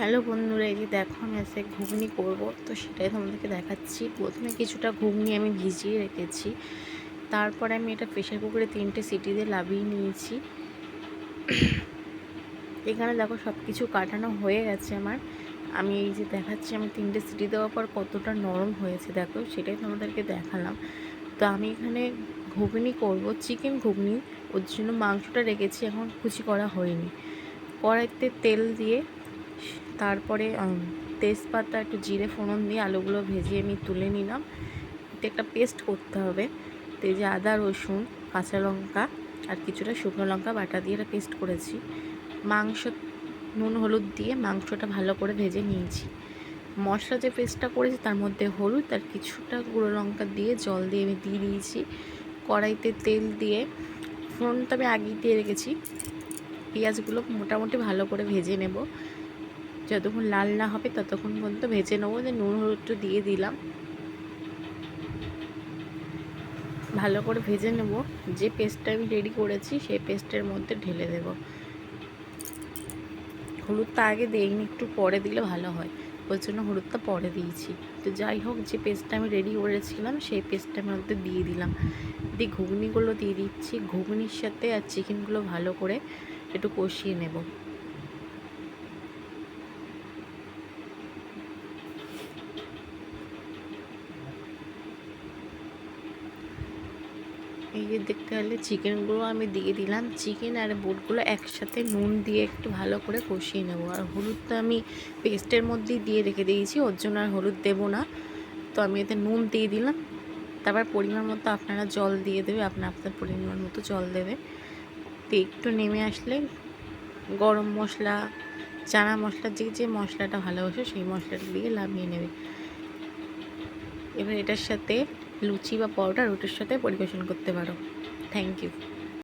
Hello বন্ধুরা, এই যে দেখো আমি আজকে ঘুগনি করব, তো সেটাই তোমাদেরকে দেখাচ্ছি। প্রথমে কিছুটা ঘুগনি আমি ভিজিয়ে রেখেছি, তারপরে আমি এটা প্রেশার কুকারে তিনটে সিটি দিয়ে লাভিয়ে নিয়েছি। এখানে দেখো সব কিছু কাটানো হয়ে গেছে আমার। আমি এই যে দেখাচ্ছি আমি তিনটে সিটি দেওয়ার পর কতটা নরম হয়েছে, দেখো, সেটাই তোমাদেরকে দেখালাম। তো আমি এখানে ঘুগনি করব, চিকেন ঘুগনি, ওর জন্য মাংসটা রেখেছি, এখন কুচি করা হয়নি। কড়াইতে তেল দিয়ে তারপরে তেজপাতা, একটু জিরে, ফোড়ন দিয়ে আলুগুলো ভেজে আমি তুলে নিলাম। এটা একটা পেস্ট করতে হবে। তো এই যে আদা, রসুন, কাঁচা লঙ্কা আর কিছুটা শুকনো লঙ্কা বাটা দিয়ে এটা পেস্ট করেছি। মাংস, নুন, হলুদ দিয়ে মাংসটা ভালো করে ভেজে নিয়েছি। মশলা যে পেস্টটা করেছি তার মধ্যে হলুদ আর কিছুটা গুঁড়ো লঙ্কা দিয়ে জল দিয়ে আমি দিয়ে দিয়েছি। কড়াইতে তেল দিয়ে ফোড়নটা আমি আগেই দিয়ে রেখেছি। পেঁয়াজগুলো মোটামুটি ভালো করে ভেজে নেব। যতক্ষণ লাল না হবে ততক্ষণ পর্যন্ত ভেজে নেব। যে নুন হলুদটা দিয়ে দিলাম। ভালো করে ভেজে নেব। যে পেস্টটা আমি রেডি করেছি, সেই পেস্টের মধ্যে ঢেলে দেব। হলুদটা আগে দিইনি, একটু পরে দিলে ভালো হয়। ওই জন্য হলুদটা পরে দিয়েছি। তো যাই হোক, যে পেস্টটা আমি রেডি করেছিলাম, সেই পেস্টটার মধ্যে দিয়ে দিলাম। দিয়ে ঘুগনিগুলো দিয়ে দিচ্ছি। ঘুগনির সাথে আর চিকেনগুলো ভালো করে একটু কষিয়ে নেব। এই যে দেখতে হলে চিকেনগুলো আমি দিয়ে দিলাম। চিকেন আর বুটগুলো একসাথে নুন দিয়ে একটু ভালো করে কষিয়ে নেব। আর হলুদ তো আমি পেস্টের মধ্যেই দিয়ে রেখে দিয়েছি, ওর জন্য আর হলুদ দেবো না। তো আমি এতে নুন দিয়ে দিলাম। তারপর পরিমাণ মতো আপনারা জল দিয়ে দেবে, আপনার আপনার পরিমাণ মতো জল দেবে। তো একটু নেমে আসলে গরম মশলা, চানা মশলার যে যে মশলাটা ভালোবাসে সেই মশলাটা দিয়ে লাভিয়ে নেবে। এবার এটার সাথে লুচি বা পরোটা রুটির সাথে পরিবেশন করতে পারো। Thank you